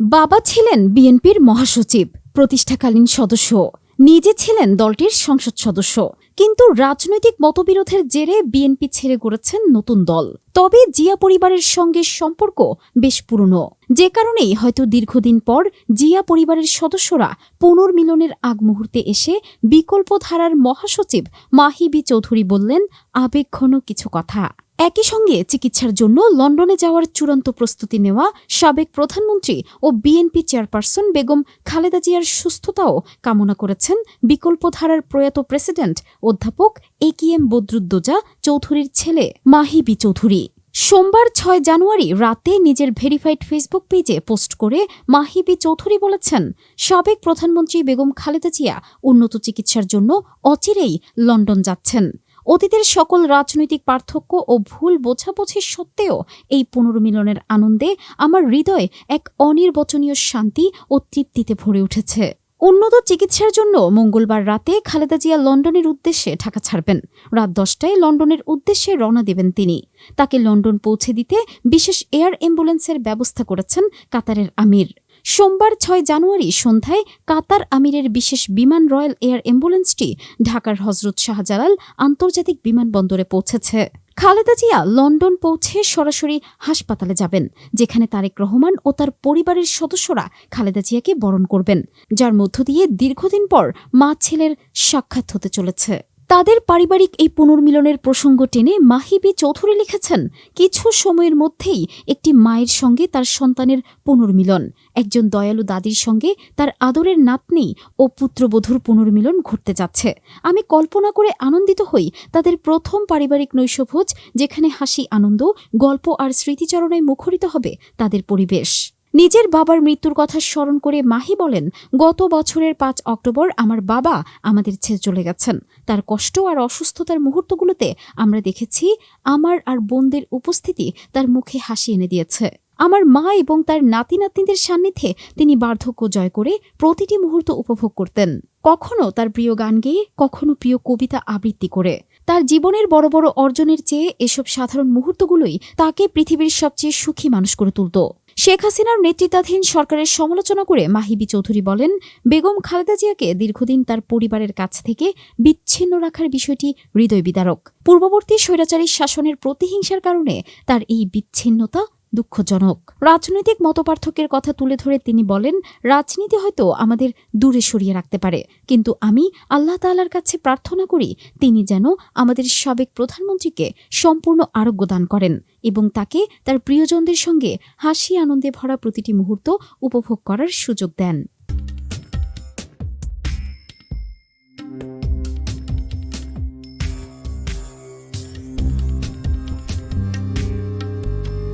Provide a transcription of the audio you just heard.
বাবা ছিলেন বিএনপির মহাসচিব, প্রতিষ্ঠাকালীন সদস্য। নিজে ছিলেন দলটির সংসদ সদস্য। কিন্তু রাজনৈতিক মতবিরোধের জেরে বিএনপি ছেড়ে গড়েছেন নতুন দল। তবে জিয়া পরিবারের সঙ্গে সম্পর্ক বেশ পুরনো। যে কারণেই হয়তো দীর্ঘদিন পর জিয়া পরিবারের সদস্যরা পুনর্মিলনের আগ মুহূর্তে এসে বিকল্প ধারার মহাসচিব মাহিবি চৌধুরী বললেন আবেগঘন কিছু কথা। একই সঙ্গে চিকিৎসার জন্য লন্ডনে যাওয়ার চূড়ান্ত প্রস্তুতি নেওয়া সাবেক প্রধানমন্ত্রী ও বিএনপি চেয়ারপারসন বেগম খালেদা জিয়ার সুস্থতাও কামনা করেছেন বিকল্পধারার প্রয়াত প্রেসিডেন্ট অধ্যাপক এ কে এম বদরুদ্দোজা চৌধুরীর ছেলে মাহিবি চৌধুরী। সোমবার ছয় জানুয়ারি রাতে নিজের ভেরিফাইড ফেসবুক পেজে পোস্ট করে মাহিবি চৌধুরী বলেছেন, সাবেক প্রধানমন্ত্রী বেগম খালেদা জিয়া উন্নত চিকিৎসার জন্য অচিরেই লন্ডন যাচ্ছেন। অতীতের সকল রাজনৈতিক পার্থক্য ও ভুল বোঝাবুঝি সত্ত্বেও এই পুনর্মিলনের আনন্দে আমার হৃদয় এক অনির্বচনীয় শান্তি ও তৃপ্তিতে ভরে উঠেছে। উন্নত চিকিৎসার জন্য মঙ্গলবার রাতে খালেদা জিয়া লন্ডনের উদ্দেশ্যে ঢাকা ছাড়বেন। রাত দশটায় লন্ডনের উদ্দেশ্যে রওনা দেবেন তিনি। তাকে লন্ডন পৌঁছে দিতে বিশেষ এয়ার অ্যাম্বুলেন্সের ব্যবস্থা করেছেন কাতারের আমির। সোমবার ছয় জানুয়ারি সন্ধ্যায় কাতার আমিরের বিশেষ বিমান রয়্যাল এয়ার অ্যাম্বুলেন্সটি ঢাকার হজরত শাহজালাল আন্তর্জাতিক বিমানবন্দরে পৌঁছেছে। খালেদা জিয়া লন্ডন পৌঁছে সরাসরি হাসপাতালে যাবেন, যেখানে তারেক রহমান ও তার পরিবারের সদস্যরা খালেদা জিয়াকে বরণ করবেন, যার মধ্য দিয়ে দীর্ঘদিন পর মা ছেলের সাক্ষাৎ হতে চলেছে। তাদের পারিবারিক এই পুনর্মিলনের প্রসঙ্গ টেনে মাহিবি চৌধুরী লিখেছেন, কিছু সময়ের মধ্যেই একটি মায়ের সঙ্গে তার সন্তানের পুনর্মিলন, একজন দয়ালু দাদির সঙ্গে তার আদরের নাতনি ও পুত্রবধূর পুনর্মিলন ঘটতে যাচ্ছে। আমি কল্পনা করে আনন্দিত হই তাদের প্রথম পারিবারিক নৈশভোজ, যেখানে হাসি, আনন্দ, গল্প আর স্মৃতিচারণায় মুখরিত হবে তাদের পরিবেশ। নিজের বাবার মৃত্যুর কথা স্মরণ করে মাহি বলেন, গত বছরের পাঁচ অক্টোবর আমার বাবা আমাদের ছেড়ে চলে গেছেন। তার কষ্ট আর অসুস্থতার মুহূর্তগুলোতে আমরা দেখেছি আমার আর বোনদের উপস্থিতি তার মুখে হাসি এনে দিয়েছে। আমার মা এবং তার নাতি নাতনিদের সান্নিধ্যে তিনি বার্ধক্য জয় করে প্রতিটি মুহূর্ত উপভোগ করতেন। কখনো তার প্রিয় গান গেয়ে, কখনো প্রিয় কবিতা আবৃত্তি করে। তার জীবনের বড় বড় অর্জনের চেয়ে এসব সাধারণ মুহূর্তগুলোই তাকে পৃথিবীর সবচেয়ে সুখী মানুষ করে তুলত। শেখ হাসিনার নেতৃত্বাধীন সরকারের সমালোচনা করে মাহিবি চৌধুরী বলেন, বেগম খালেদা জিয়াকে দীর্ঘদিন তার পরিবারের কাছ থেকে বিচ্ছিন্ন রাখার বিষয়টি হৃদয় বিদারক পূর্ববর্তী স্বৈরাচারী শাসনের প্রতিহিংসার কারণে তার এই বিচ্ছিন্নতা দুঃখজনক। রাজনৈতিক মতপার্থক্যের কথা তুলে ধরে তিনি বলেন, রাজনীতি হয়তো আমাদের দূরে সরিয়ে রাখতে পারে, কিন্তু আমি আল্লাহ তালার কাছে প্রার্থনা করি, তিনি যেন আমাদের সাবেক প্রধানমন্ত্রীকে সম্পূর্ণ আরোগ্য দান করেন এবং তাকে তার প্রিয়জনদের সঙ্গে হাসি আনন্দে ভরা প্রতিটি মুহূর্ত উপভোগ করার সুযোগ দেন।